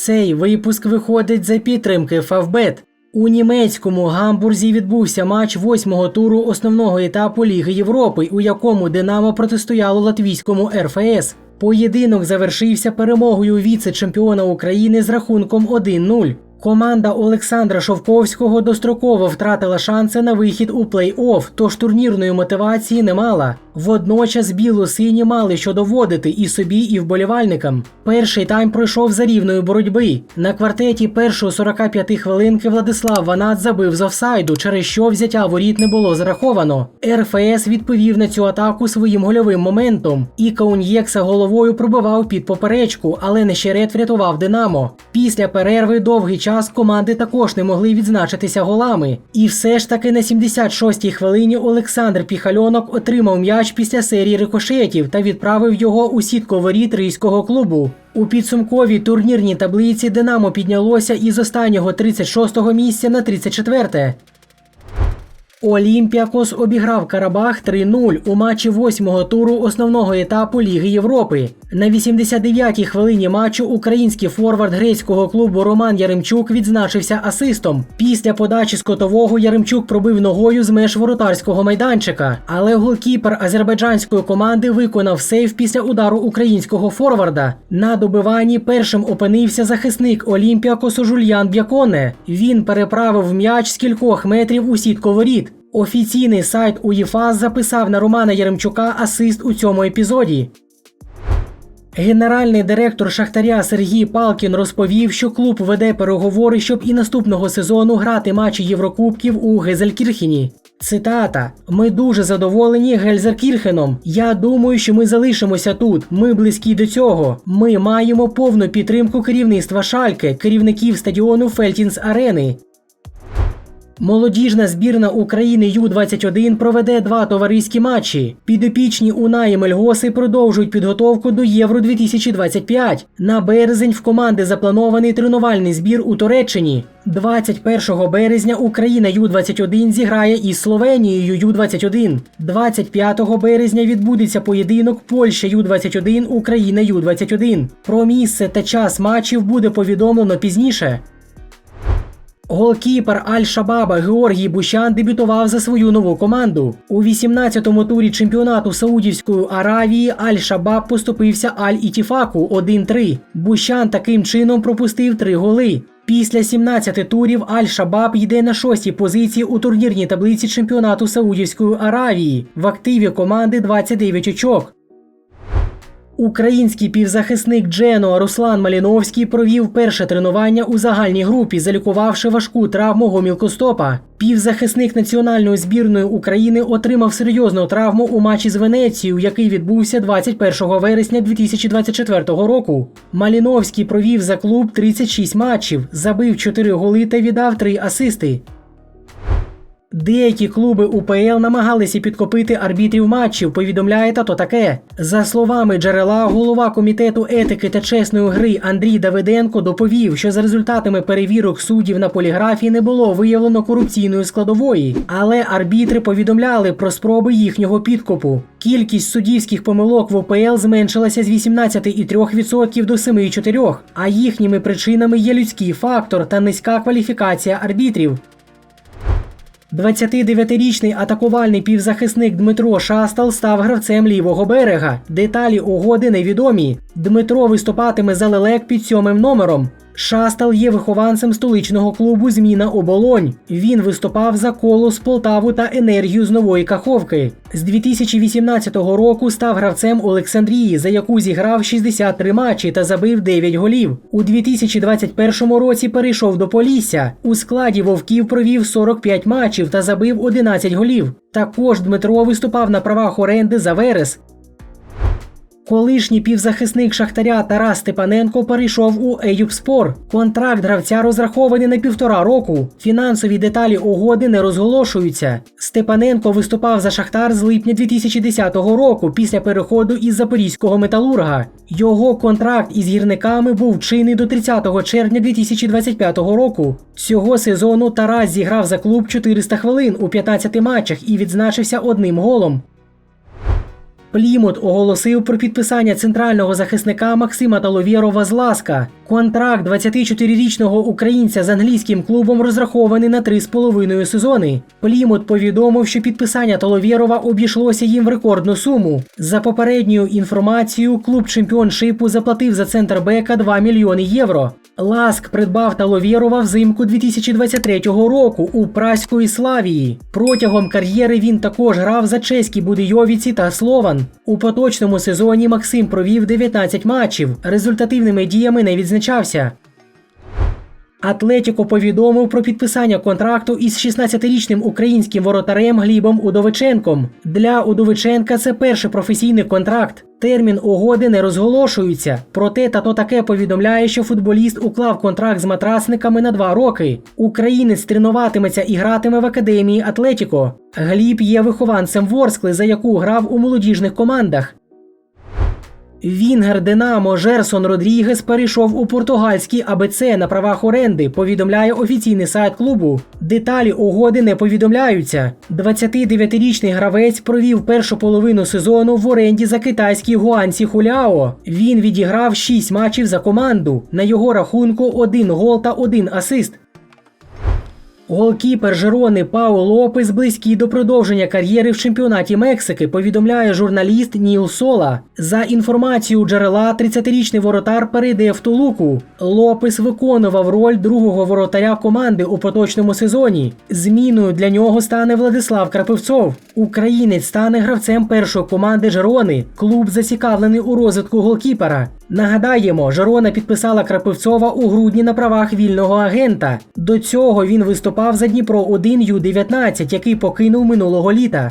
Цей випуск виходить за підтримки Фавбет. У німецькому гамбурзі відбувся матч восьмого туру основного етапу Ліги Європи, у якому Динамо протистояло латвійському РФС. Поєдинок завершився перемогою віце-чемпіона України з рахунком 1-0. Команда Олександра Шовковського достроково втратила шанси на вихід у плей-офф, тож турнірної мотивації не мала. Водночас біло-сині мали що доводити і собі, і вболівальникам. Перший тайм пройшов за рівною боротьби. На квартеті першої 45 хвилинки Владислав Ванат забив з офсайду, через що взяття воріт не було зараховано. РФС відповів на цю атаку своїм гольовим моментом. І Кауньєкса головою пробивав під поперечку, але Нещерет врятував Динамо. Після перерви довгий час команди також не могли відзначитися голами. І все ж таки на 76-й хвилині Олександр Піхальонок отримав м'яч після серії рикошетів та відправив його у сітку воріт рийського клубу. У підсумковій турнірній таблиці Динамо піднялося із останнього 36-го місця на 34-те. Олімпіакос обіграв Карабах 3-0 у матчі восьмого туру основного етапу Ліги Європи. На 89-й хвилині матчу український форвард грецького клубу Роман Яремчук відзначився асистом. Після подачі з котового Яремчук пробив ногою з меж воротарського майданчика, але голкіпер азербайджанської команди виконав сейв після удару українського форварда. На добиванні першим опинився захисник Олімпіакосу Жульян Б'яконе. Він переправив м'яч з кількох метрів у сітку воріт. Офіційний сайт УЄФА записав на Романа Яремчука асист у цьому епізоді. Генеральний директор Шахтаря Сергій Палкін розповів, що клуб веде переговори, щоб і наступного сезону грати матчі Єврокубків у Гезелькірхені. Цитата: Ми дуже задоволені Гельзеркірхеном. Я думаю, що ми залишимося тут. Ми близькі до цього. Ми маємо повну підтримку керівництва Шальке, керівників стадіону Фельтінс Арени. Молодіжна збірна України Ю-21 проведе два товариські матчі. Підопічні Унаї Мельгоси продовжують підготовку до Євро 2025. На березень в команди запланований тренувальний збір у Туреччині. 21 березня Україна Ю-21 зіграє із Словенією Ю-21. 25 березня відбудеться поєдинок Польща Ю-21, Україна Ю-21. Про місце та час матчів буде повідомлено пізніше. Голкіпер Аль-Шабаба Георгій Бущан дебютував за свою нову команду. У 18-му турі чемпіонату Саудівської Аравії Аль-Шабаб поступився Аль-Ітіфаку 1-3. Бущан таким чином пропустив три голи. Після 17 турів Аль-Шабаб йде на шостій позиції у турнірній таблиці чемпіонату Саудівської Аравії. В активі команди 29 очок. Український півзахисник Джено Руслан Маліновський провів перше тренування у загальній групі, залікувавши важку травму гомілкостопа. Півзахисник національної збірної України отримав серйозну травму у матчі з Венецією, який відбувся 21 вересня 2024 року. Маліновський провів за клуб 36 матчів, забив 4 голи та віддав 3 асисти. Деякі клуби УПЛ намагалися підкопити арбітрів матчів, повідомляє тато таке. За словами джерела, голова комітету етики та чесної гри Андрій Давиденко доповів, що за результатами перевірок суддів на поліграфі не було виявлено корупційної складової, але арбітри повідомляли про спроби їхнього підкопу. Кількість суддівських помилок в УПЛ зменшилася з 18,3% до 7,4%, а їхніми причинами є людський фактор та низька кваліфікація арбітрів. 29-річний атакувальний півзахисник Дмитро Шастал став гравцем лівого берега. Деталі угоди невідомі. Дмитро виступатиме за лелек під сьомим номером. Шастал є вихованцем столичного клубу Зміна Оболонь. Він виступав за колос Полтаву та енергію з нової Каховки. З 2018 року став гравцем Олександрії, за яку зіграв 63 матчі та забив 9 голів. У 2021 році перейшов до Полісся. У складі вовків провів 45 матчів та забив 11 голів. Також Дмитро виступав на правах оренди за Верес. Колишній півзахисник Шахтаря Тарас Степаненко перейшов у Еюбспор. Контракт гравця розрахований на півтора року. Фінансові деталі угоди не розголошуються. Степаненко виступав за Шахтар з липня 2010 року після переходу із запорізького металурга. Його контракт із гірниками був чинний до 30 червня 2025 року. Цього сезону Тарас зіграв за клуб 400 хвилин у 15 матчах і відзначився одним голом. Плімут оголосив про підписання центрального захисника Максима Таловєрова з Ласка. Контракт 24-річного українця з англійським клубом розрахований на 3,5 сезони. Плімут повідомив, що підписання Толовєрова обійшлося їм в рекордну суму. За попередньою інформацією, клуб чемпіоншипу заплатив за центр Бека 2 мільйони євро. Ласк придбав Таловєрова взимку 2023 року у праської Славії. Протягом кар'єри він також грав за чеські Будийовіці та Слован. У поточному сезоні Максим провів 19 матчів. Результативними діями не відзначався. Атлетіко повідомив про підписання контракту із 16-річним українським воротарем Глібом Удовиченком. Для Удовиченка це перший професійний контракт. Термін угоди не розголошується. Проте тато таке повідомляє, що футболіст уклав контракт з матрасниками на два роки. Українець тренуватиметься і гратиме в академії Атлетіко. Гліб є вихованцем Ворскли, за яку грав у молодіжних командах. Вінгер Динамо Жерсон Родрігес перейшов у португальський АБЦ на правах оренди, повідомляє офіційний сайт клубу. Деталі угоди не повідомляються. 29-річний гравець провів першу половину сезону в оренді за китайський Гуанці Хуляо. Він відіграв 6 матчів за команду. На його рахунку один гол та один асист. Голкіпер Жерони Пао Лопес близький до продовження кар'єри в чемпіонаті Мексики, повідомляє журналіст Ніл Сола. За інформацією джерела, 30-річний воротар перейде в Тулуку. Лопес виконував роль другого воротаря команди у поточному сезоні. Зміною для нього стане Владислав Крапивцов. Українець стане гравцем першої команди Жерони. Клуб зацікавлений у розвитку голкіпера. Нагадаємо, Жорона підписала Крапивцова у грудні на правах вільного агента. До цього він виступав за Дніпро 1 Ю-19, який покинув минулого літа.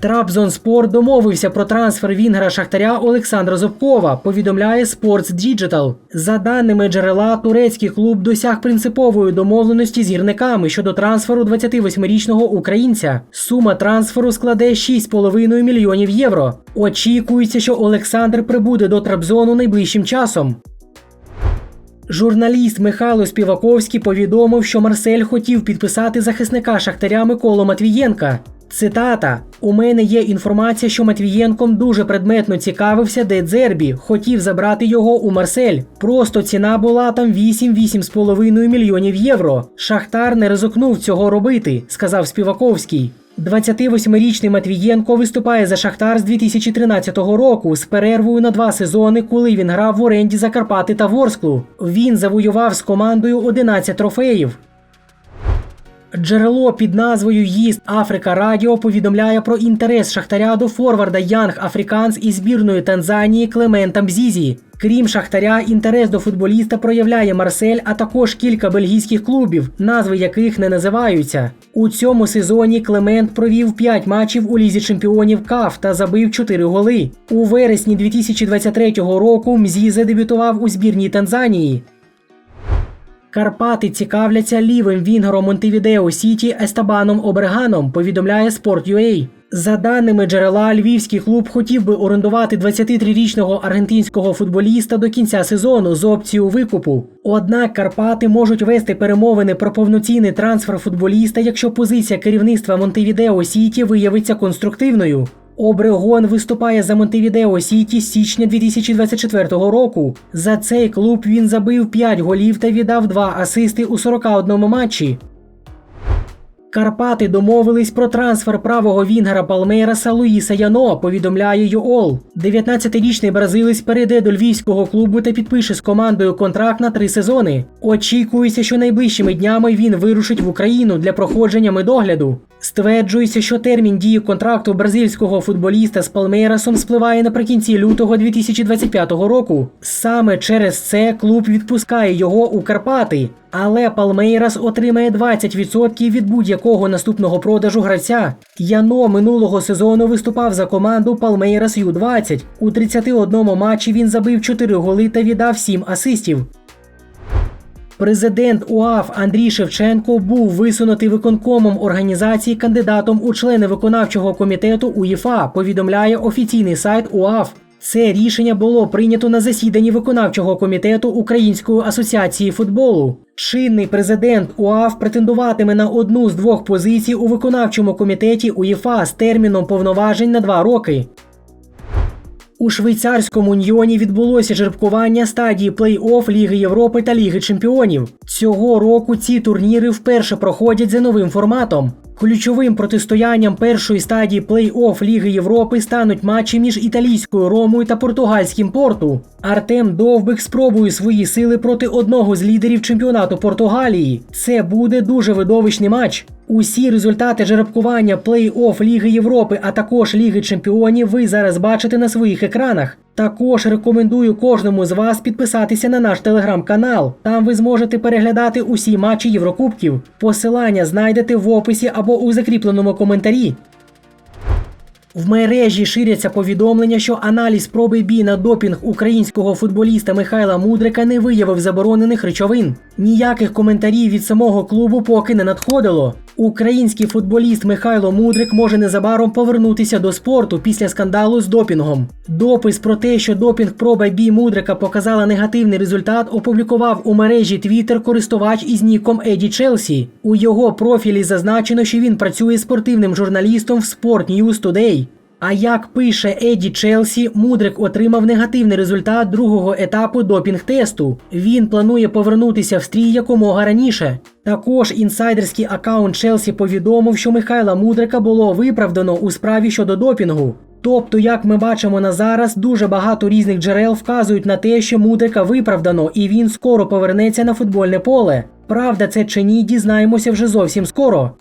Трабзонспор домовився про трансфер вінгера Шахтаря Олександра Зубкова, повідомляє Sports Digital. За даними джерела, турецький клуб досяг принципової домовленості з гірниками щодо трансферу 28-річного українця. Сума трансферу складе 6,5 мільйонів євро. Очікується, що Олександр прибуде до Трабзону найближчим часом. Журналіст Михайло Співаковський повідомив, що Марсель хотів підписати захисника Шахтаря Миколу Матвієнка. Цитата: У мене є інформація, що Матвієнком дуже предметно цікавився, де Дзербі, хотів забрати його у Марсель. Просто ціна була там 8-8,5 мільйонів євро. Шахтар не ризикнув цього робити, сказав Співаковський. 28-річний Матвієнко виступає за Шахтар з 2013 року з перервою на два сезони, коли він грав в оренді за Карпати та Ворсклу. Він завоював з командою 11 трофеїв. Джерело під назвою Їст Африка Радіо повідомляє про інтерес Шахтаря до форварда Янг Африканс із збірної Танзанії Клемента Мзізі. Крім Шахтаря, інтерес до футболіста проявляє Марсель, а також кілька бельгійських клубів, назви яких не називаються. У цьому сезоні Клемент провів 5 матчів у лізі чемпіонів КАФ та забив 4 голи. У вересні 2023 року Мзізе дебютував у збірній Танзанії. Карпати цікавляться лівим вінгером Монтевідео Сіті Естабаном Оберганом, повідомляє Sport.ua. За даними джерела, львівський клуб хотів би орендувати 23-річного аргентинського футболіста до кінця сезону з опцією викупу. Однак Карпати можуть вести перемовини про повноцінний трансфер футболіста, якщо позиція керівництва Монтевідео Сіті виявиться конструктивною. Обрегон виступає за Монтевідео Сіті з січня 2024 року. За цей клуб він забив 5 голів та віддав 2 асисти у 41 матчі. Карпати домовились про трансфер правого вінгера Палмейраса Луїса Яно, повідомляє ЮОЛ. 19-річний бразилець перейде до львівського клубу та підпише з командою контракт на три сезони. Очікується, що найближчими днями він вирушить в Україну для проходження медогляду. Стверджується, що термін дії контракту бразильського футболіста з Палмейрасом спливає наприкінці лютого 2025 року. Саме через це клуб відпускає його у Карпати. Але Палмейрас отримає 20% від будь-якого наступного продажу гравця. Яно минулого сезону виступав за команду Палмейрас Ю-20. У 31 матчі він забив 4 голи та віддав 7 асистів. Президент УАФ Андрій Шевченко був висунутий виконкомом організації кандидатом у члени виконавчого комітету УЄФА, повідомляє офіційний сайт УАФ. Це рішення було прийнято на засіданні виконавчого комітету Української асоціації футболу. Чинний президент УАФ претендуватиме на одну з двох позицій у виконавчому комітеті УЄФА з терміном повноважень на два роки. У швейцарському Ньйоні відбулося жеребкування стадії плей-офф Ліги Європи та Ліги Чемпіонів. Цього року ці турніри вперше проходять за новим форматом. Ключовим протистоянням першої стадії плей-офф Ліги Європи стануть матчі між італійською Ромою та португальським Порту. Артем Довбик спробує свої сили проти одного з лідерів чемпіонату Португалії. Це буде дуже видовищний матч. Усі результати жеребкування плей-офф Ліги Європи, а також Ліги Чемпіонів ви зараз бачите на своїх екранах. Також рекомендую кожному з вас підписатися на наш телеграм-канал. Там ви зможете переглядати усі матчі Єврокубків. Посилання знайдете в описі або у закріпленому коментарі. В мережі ширяться повідомлення, що аналіз проби бій на допінг українського футболіста Михайла Мудрика не виявив заборонених речовин. Ніяких коментарів від самого клубу поки не надходило. Український футболіст Михайло Мудрик може незабаром повернутися до спорту після скандалу з допінгом. Допис про те, що допінг проба бій Мудрика показала негативний результат, опублікував у мережі Twitter користувач із ніком Еді Челсі. У його профілі зазначено, що він працює спортивним журналістом в Sport News Today. А як пише Еді Челсі, Мудрик отримав негативний результат другого етапу допінг-тесту. Він планує повернутися в стрій якомога раніше. Також інсайдерський аккаунт Челсі повідомив, що Михайла Мудрика було виправдано у справі щодо допінгу. Тобто, як ми бачимо на зараз, дуже багато різних джерел вказують на те, що Мудрика виправдано і він скоро повернеться на футбольне поле. Правда це чи ні, дізнаємося вже зовсім скоро.